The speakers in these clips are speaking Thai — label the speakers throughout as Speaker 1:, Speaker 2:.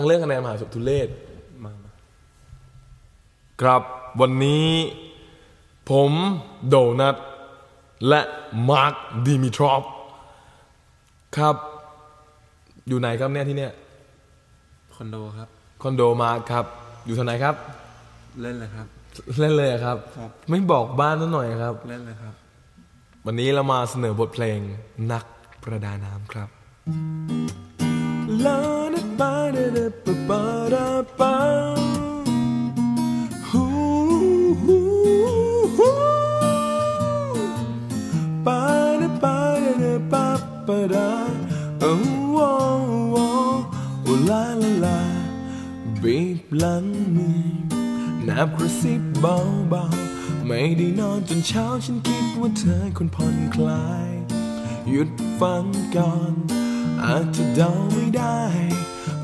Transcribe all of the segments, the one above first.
Speaker 1: ทั้งเรื่องคะแนนมหาสพทุเลศมามาครับวันนี้ ผมโดนัทและมาร์คดิมิทรอฟครับ อยู่ไหนครับเนี่ยที่เนี่ย
Speaker 2: คอนโดครับ
Speaker 1: คอนโดมาร์คครับ อยู่ที่ไหนครับ
Speaker 2: เล่นเลยครับ
Speaker 1: เล่นเลยอะครับ
Speaker 2: ครับ
Speaker 1: ไม่บอกบ้านซะหน่อยครับ
Speaker 2: เล่นเลยครับ
Speaker 1: วันนี้เรามาเสนอบทเพลงนักประดาน้ำครับ La บีบหลังมือแนบกระซิบเบาๆ ไม่ได้นอนจนเช้าฉันคิดว่าเธอคนผ่อนคลาย หยุดฟังก่อน อาจจะเดาไม่ได้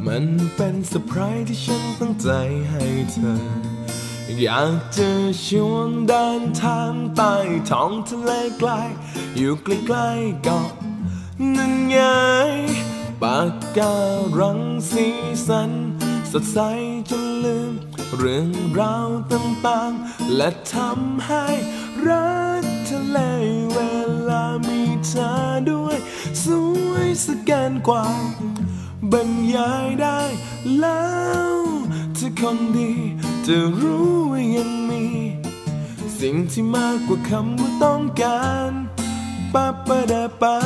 Speaker 1: มันเป็นเซอร์ไพรส์ที่ฉันตั้งใจให้เธอ อยากจะชวนเดินทางใต้ท้องทะเลไกล อยู่ใกล้ๆเกาะนั่นไงปากการังสีสัน สดใสจนลืม เรื่องราวต่างๆ และทำให้รักทะเลเวลามีเธอด้วย สวยสแกนกว่า บรรยายได้แล้วถ้าคนดีจะรู้ว่ายังมี สิ่งที่มากกว่าคำว่าต้องการปาปะดาปา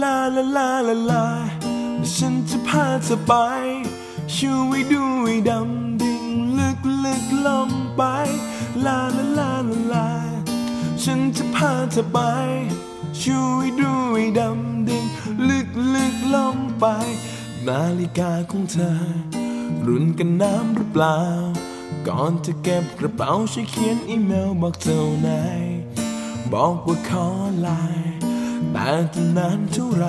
Speaker 1: ลาลาลาลาลาฉันจะพาเธอไปช่วยดูให้ดำดิ่งลึกลึกลงไป ลาลาลาลาลาฉันจะพาเธอไปช่วยดูให้ดำดิ่ง ลึกลึกลงไป นาฬิกาของเธอ รุนกันน้ำหรือเปล่า ก่อนจะเก็บกระเป๋าช่วยเขียนอีเมลบอกเจ้านายบอกว่าขอไลน์แต่จะนานเท่าไหร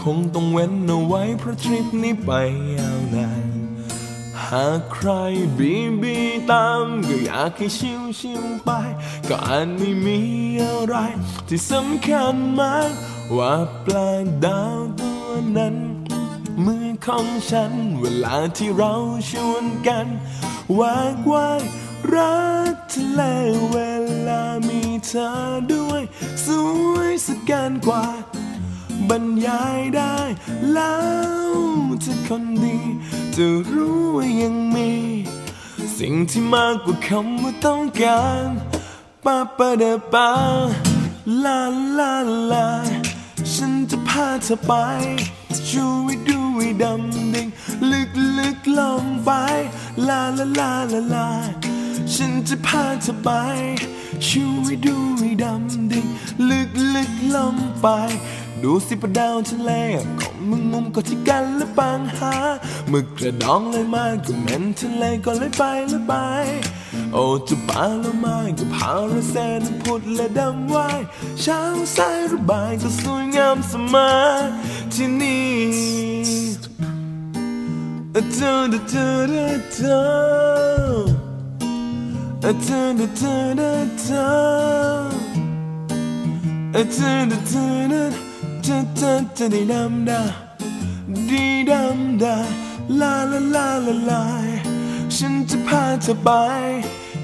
Speaker 1: คงต้องเว้นเอาไว้เพราะทริปนี้ไปยาวนานหากใครบีบีตามก็อยากให้ชิวชิวไป ก็อาจไม่มีอะไรที่สำคัญมาก ว่าปลาดาวตัวนั้น มือของฉัน เวลาที่เราชวนกันวากว่ายรักทะเลเวลามีเธอด้วย สวยสแกนกว่า บรรยายได้ แล้วถ้าคนดี จะรู้ว่ายังมี สิ่งที่มากกว่าคำว่าต้องการปาปะเดปาลาลาลา เธอไป ช่วยดูให้ดำดิ่งลึกลึกลงไป ลาลาลาลาลา ฉันจะพาเธอไป ช่วยดูให้ดำดิ่งลึกลึกลงไปดูสิปลาดาวทะเลของมึงมุมก็ที่กันและปังหาหมึกกระดองเลยมาก็เหม็นทะเลก็เลยไปเลยไป โอ้จะปลาละไม้กับพาระแสนพุดและดำไว้เช้าสายระบายก็สวย งามเสมอที่นี่เธอเธอเธอเธอเธอเธอเธอเธอเธอเธอเธอเธอเธอเธอดีดำดาดีดำดาลาลาลาลาลาฉันจะพาเธอไป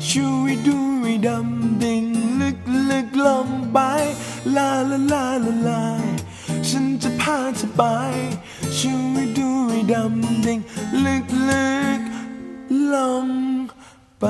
Speaker 1: ช่วยดูให้ดำดิ่ง ลึกลึกลงไป ลาลาลาลาลาฉันจะพาเธอไปช่วยดูให้ดำดิ่งลึกลึกลงไป